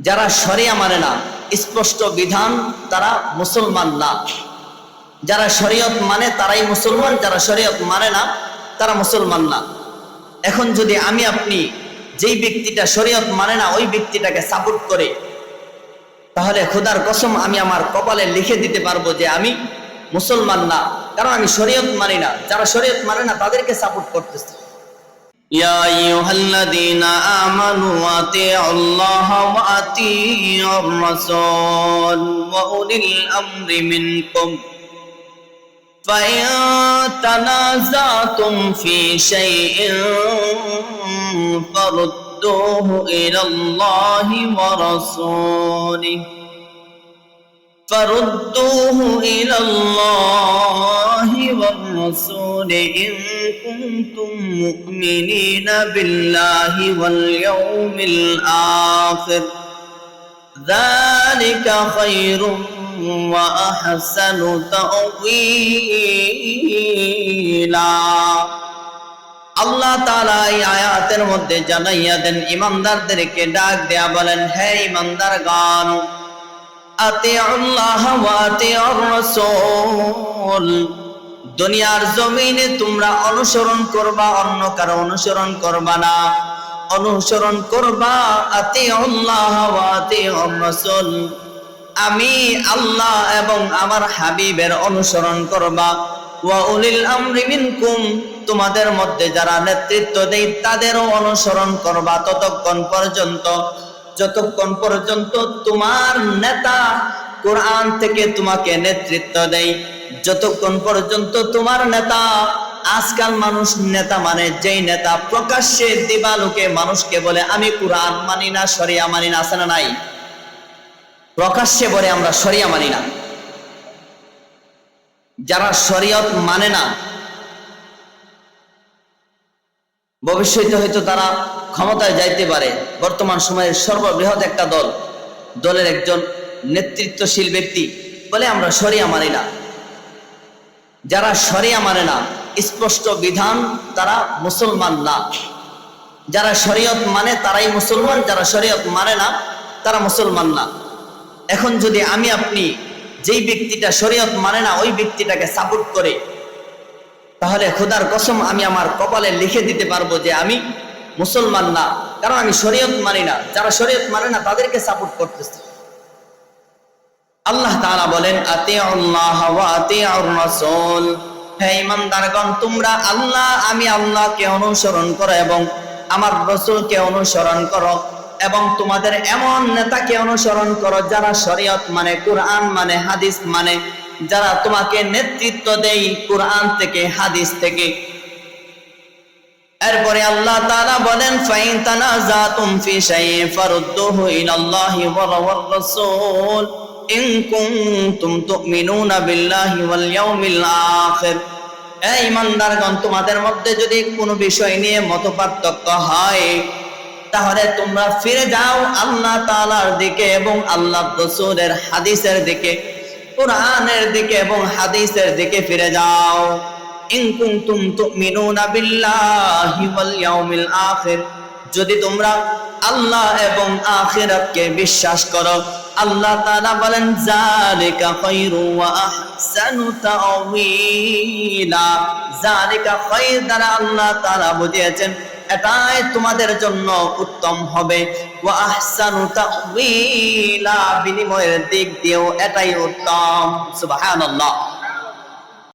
যারা শরিয়া মানে না, স্পষ্ট বিধান তারা মুসলমান না। যারা শরীয়ত মানে তারাই মুসলমান, যারা শরীয়ত মানে না, তারা মুসলমান না। এখন যদি আমি আপনি যেই ব্যক্তিটা শরীয়ত মানে না, ওই ব্যক্তিটাকে সাপোর্ট করে, তাহলে খোদার কসম আমি আমার কপালে লিখে দিতে পারব যে আমি মুসলমান না। কারণ আমি শরীয়ত মানি না। যারা শরীয়ত মানে না, তাদেরকে সাপোর্ট করতেছে। يا أيها الذين آمنوا أطيعوا الله وأطيعوا الرسول وأولي الأمر منكم. فإن تنازعتم في شيء فردوه إلى الله ورسوله. فردوه إلى الله والرسول إن كنتم مؤمنين بالله واليوم الآخر ذلك خير وأحسن تأويلا আল্লাহ তাআলা এই আয়াতের মধ্যে জানাইয়া দেন ইমানদারদেরকে ডাক দেয়া বলেন হে ইমানদার গান দুনিয়ার জমিনে তোমরা অনুসরণ করবা, অন্য কারও অনুসরণ করবা না। অনুসরণ করবা আতিউর রাসূল আমি আল্লাহ এবং আমার হাবিবের অনুসরণ করবা। তোমাদের মধ্যে যারা নেতৃত্ব দেয়, তাদেরও অনুসরণ করবা ততক্ষণ পর্যন্ত। যতক্ষণ পর্যন্ত তোমার নেতা কোরআন থেকে তোমাকে নেতৃত্ব দেয়, যতক্ষণ পর্যন্ত তোমার নেতা আজকাল মানুষ নেতা মানে যেই নেতা প্রকাশ্যে দিবালোকে মানুষকে বলে, আমি কোরআন মানি না, শরিয়া মানি না, আছে না নাই? প্রকাশ্যে বলে আমরা শরিয়া মানি না। যারা শরীয়ত মানে না ভবিষ্যতে হয়তো তারা ক্ষমতায় যাইতে পারে। বর্তমান সময়ের সর্ববৃহৎ একটা দল, দলের একজন নেতৃত্বশীল ব্যক্তি বলে আমরা শরিয়া মানি না। যারা শরিয়া মানে না, স্পষ্ট বিধান তারা মুসলমান না। যারা শরীয়ত মানে তারাই মুসলমান, যারা শরীয়ত মানে না, তারা মুসলমান না। এখন যদি আমি আপনি যেই ব্যক্তিটা শরীয়ত মানে না, ওই ব্যক্তিটাকে সাপোর্ট করে তাহলে খোদার কসম আমি আমার কপালে লিখে দিতে পারব যে আমি মুসলমান না, কারণ আমি শরীয়ত মানি না। যারা শরীয়ত মানে না, তাদেরকে সাপোর্ট করতেছে। আল্লাহ তাআলা বলেন, আতিউল্লাহ ওয়া আতিউর রাসূল। হে ইমানদারগণ, তোমরা আল্লাহ, আমি আল্লাহকে অনুসরণ করো এবং আমার রসুলকে অনুসরণ করো এবং তোমাদের এমন নেতাকে অনুসরণ করো যারা শরীয়ত মানে কোরআন মানে হাদিস মানে যারা তোমাকে নেতৃত্ব দেয় কোরআন থেকে, হাদিস থেকে। এরপরে আল্লাহ তাআলা বলেন, ফাইন তানাজাতুম ফি শাইইন ফারুদ্দুহু ইলাল্লাহি ওয়া রাসূল ইন কুনতুম তুমিনুনা বিল্লাহি ওয়াল ইয়াউমিল আখির। এই ইমানদারগণ, তোমাদের মধ্যে যদি কোনো বিষয় নিয়ে মতপার্থক্য হয়, তাহলে তোমরা ফিরে যাও আল্লাহ তাআলার দিকে এবং আল্লাহ রসুলের হাদিসের দিকে। কোরআনের দিকে এবং হাদিসের দিকে ফিরে যাও। ইন কুনতুম তুমিনুনা বিল্লাহি ওয়াল ইয়াউমিল আখির। যদি তোমরা আল্লাহ এবং আখিরাতকে বিশ্বাস করো, আল্লাহ তাআলা বলেন জালিকা খায়রু ওয়া আহসানু তাওয়িলা জালিকা খায়র দ্বারা আল্লাহ তাআলা বুঝিয়েছেন এটাই তোমাদের জন্য উত্তম হবে। বিনিময়ের দিক দিয়েও এটাই উত্তম। সুবহানাল্লাহ।